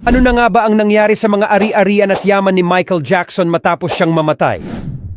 Ano na nga ba ang nangyari sa mga ari-arian at yaman ni Michael Jackson matapos siyang mamatay?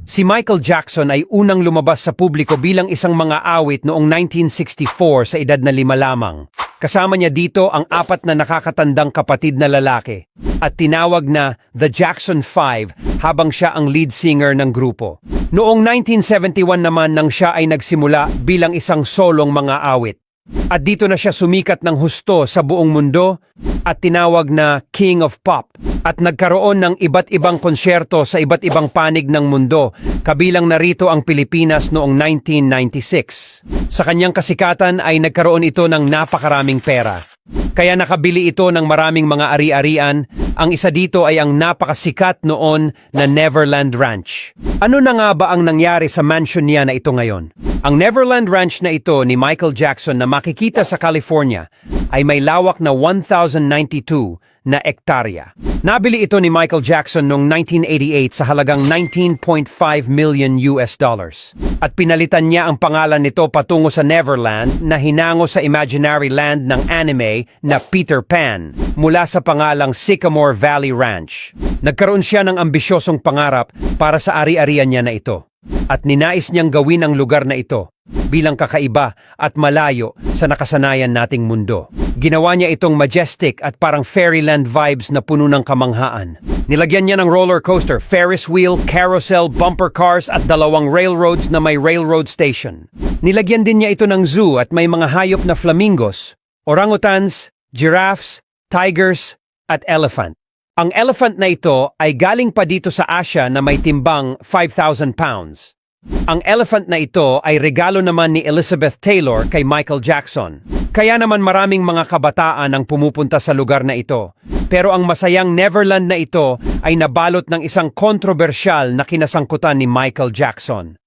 Si Michael Jackson ay unang lumabas sa publiko bilang isang mga awit noong 1964 sa edad na lima lamang. Kasama niya dito ang apat na nakakatandang kapatid na lalaki at tinawag na The Jackson Five habang siya ang lead singer ng grupo. Noong 1971 naman nang siya ay nagsimula bilang isang solong mga awit. At dito na siya sumikat ng husto sa buong mundo at tinawag na King of Pop at nagkaroon ng iba't ibang konsyerto sa iba't ibang panig ng mundo kabilang narito ang Pilipinas noong 1996. Sa kanyang kasikatan ay nagkaroon ito ng napakaraming pera. Kaya nakabili ito ng maraming mga ari-arian. Ang isa dito ay ang napakasikat noon na Neverland Ranch. Ano na nga ba ang nangyari sa mansion niya na ito ngayon? Ang Neverland Ranch na ito ni Michael Jackson na makikita sa California ay may lawak na 1,092 na ektarya. Nabili ito ni Michael Jackson noong 1988 sa halagang 19.5 million US dollars. At pinalitan niya ang pangalan nito patungo sa Neverland na hinango sa imaginary land ng anime na Peter Pan mula sa pangalang Sycamore Valley Ranch. Nagkaroon siya ng ambisyosong pangarap para sa ari-arian niya na ito. At ninais niyang gawin ang lugar na ito bilang kakaiba at malayo sa nakasanayan nating mundo. Ginawa niya itong majestic at parang fairyland vibes na puno ng kamanghaan. Nilagyan niya ng roller coaster, Ferris wheel, carousel, bumper cars at dalawang railroads na may railroad station. Nilagyan din niya ito ng zoo at may mga hayop na flamingos, orangutans, giraffes, tigers at elephant. Ang elephant na ito ay galing pa dito sa Asia na may timbang 5,000 pounds. Ang elephant na ito ay regalo naman ni Elizabeth Taylor kay Michael Jackson. Kaya naman maraming mga kabataan ang pumupunta sa lugar na ito. Pero ang masayang Neverland na ito ay nabalot ng isang kontrobersyal na kinasangkutan ni Michael Jackson.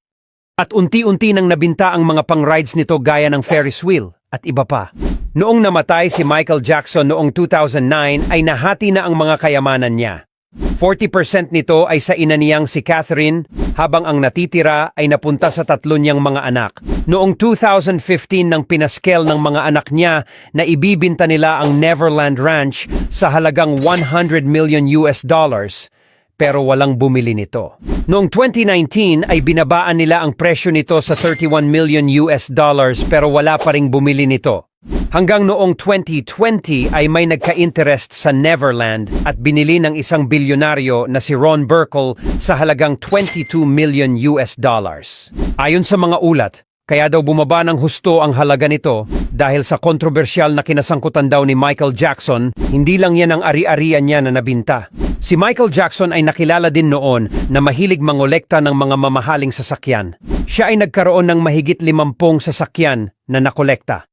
At unti-unti nang nabinta ang mga pang-rides nito gaya ng Ferris wheel at iba pa. Noong namatay si Michael Jackson noong 2009 ay nahati na ang mga kayamanan niya. 40% nito ay sa ina niyang si Catherine habang ang natitira ay napunta sa tatlo niyang mga anak. Noong 2015 nang pinaskel ng mga anak niya na ibibinta nila ang Neverland Ranch sa halagang 100 million US dollars pero walang bumili nito. Noong 2019 ay binabaan nila ang presyo nito sa 31 million US dollars pero wala pa ring bumili nito. Hanggang noong 2020 ay may nagka-interest sa Neverland at binili ng isang bilyonaryo na si Ron Burkle sa halagang 22 million US dollars. Ayon sa mga ulat, kaya daw bumaba ng husto ang halaga nito dahil sa kontrobersyal na kinasangkutan daw ni Michael Jackson, hindi lang yan ang ari-arian niya na nabinta. Si Michael Jackson ay nakilala din noon na mahilig mangolekta ng mga mamahaling sasakyan. Siya ay nagkaroon ng mahigit limampung sasakyan na nakolekta.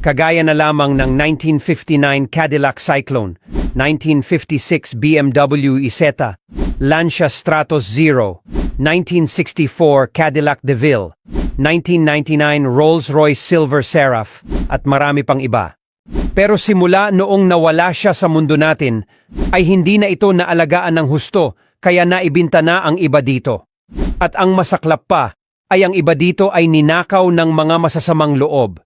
Kagaya na lamang ng 1959 Cadillac Cyclone, 1956 BMW Isetta, Lancia Stratos Zero, 1964 Cadillac DeVille, 1999 Rolls-Royce Silver Seraph, at marami pang iba. Pero simula noong nawala siya sa mundo natin, ay hindi na ito naalagaan ng husto kaya naibinta na ang iba dito. At ang masaklap pa, ay ang iba dito ay ninakaw ng mga masasamang loob.